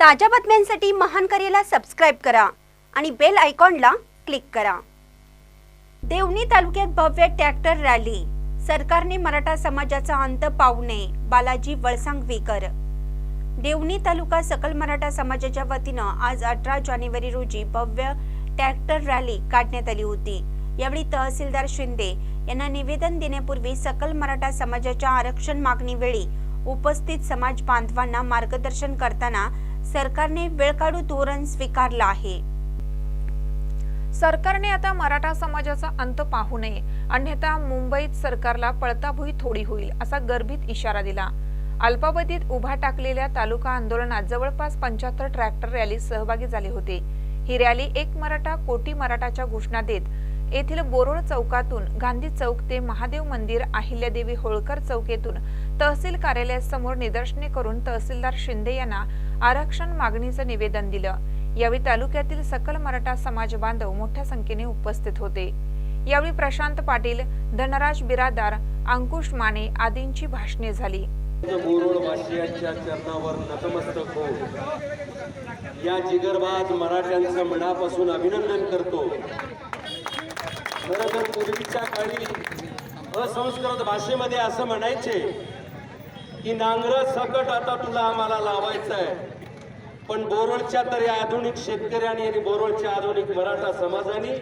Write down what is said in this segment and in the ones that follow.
ताज्या बातम्यांसाठी महान करेला सबस्क्राईब करा आणि बेल आयकॉनला क्लिक करा. देवणी तालुक्यात भव्य ट्रॅक्टर रॅली सरकारने मराठा समाजाचा अंत पाहू नये बालाजी वळसांगवीकर. देवणी तालुका सकल मराठा समाजाच्या वतीनं आज अठरा जानेवारी रोजी भव्य ट्रॅक्टर रॅली काढण्यात आली होती. यावेळी तहसीलदार शिंदे यांना निवेदन देण्यापूर्वी सकल मराठा समाजाच्या आरक्षण मागणीवेळी उपस्थित समाज बांधवांना मार्गदर्शन करताना सरकारने वेळकाढू धोरण स्वीकारलं आहे. सरकारने आता मराठा समाजाचा अंत पाहू नये. अन्यथा मुंबईत सरकारला पळताभुई थोडी होईल असा गर्भित इशारा दिला. अल्पावधीत उभा टाकलेल्या तालुका आंदोलनात जवळपास पंच्याहत्तर ट्रॅक्टर रॅली सहभागी झाले होते. ही रॅली एक मराठा कोटी मराठाच्या घोषणा देत येथील बोरोळ चौकातून गांधी चौक ते महादेव मंदिर अहिल्यादेवी होळकर चौक येथून तहसील कार्यालयासमोर निदर्शने करून तहसीलदार शिंदे यांना आरक्षण मागणीचं निवेदन दिलं. यावेळी तालुक्यातील सकल मराठा समाज बांधव मोठ्या संख्येने उपस्थित होते. यावेळी प्रशांत पाटील धनराज बिरादार अंकुश माने आदींची भाषणे झाली. चरणावर नतमस्तक हो या जिगरबाज मराठ्यांचं मनापासून अभिनंदन करतो. खरं तर पूर्वीच्या काळी असंस्कृत भाषेमध्ये असं म्हणायचे की नांगर सकट आता तुला आम्हाला लावायचं आहे पण बोरोळच्या तरी आधुनिक शेतकऱ्यांनी आणि बोरोळच्या आधुनिक मराठा समाजाने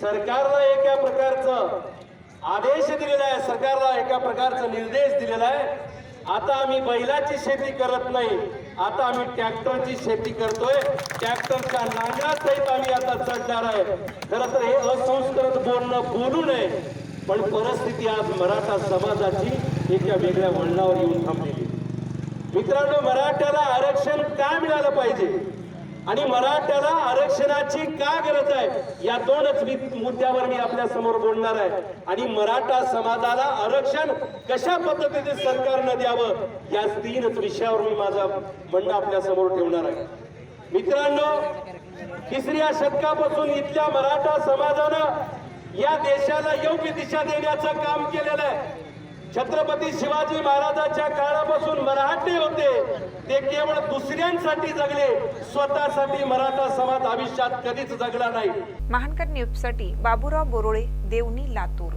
सरकारला एका प्रकारचं आदेश दिलेला आहे सरकारला एका प्रकारचा निर्देश दिलेला आहे. आता आम्ही बैलाची शेती करत नाही आता आम्ही ट्रॅक्टरची शेती करतोय. ट्रॅक्टरच्या नांगरासहित आम्ही आता चढणार आहे. खरं तर हे असंस्कृत बोलणं बोलू नये पण परिस्थिती आज मराठा समाजाची एका वेगळ्या वळणावर येऊन थांबलेली. मित्रांनो मराठ्याला आरक्षण का मिळालं पाहिजे? आणि मराठ्याला आरक्षणाची का गरज आहे? या दोनच मुद्द्यावर मी आपल्यासमोर बोलणार आहे. आणि मराठा समाजाला आरक्षण कशा पद्धतीने सरकारनं द्यावं? या तीनच विषयावर मी माझं म्हणणं आपल्यासमोर ठेवणार आहे. मित्रांनो तिसऱ्या शतकापासून इथल्या मराठा समाजानं या देशाला योग्य दिशा देण्याचं काम केलेलं आहे. छत्रपती शिवाजी महाराजांच्या काळापासून मराठे होते. ते केवळ दुसऱ्यांसाठी जगले. स्वतःसाठी मराठा समाज आयुष्यात कधीच जगला नाही. महानकर न्यूजसाठी बाबूराव बोरोळे देवणी लातूर.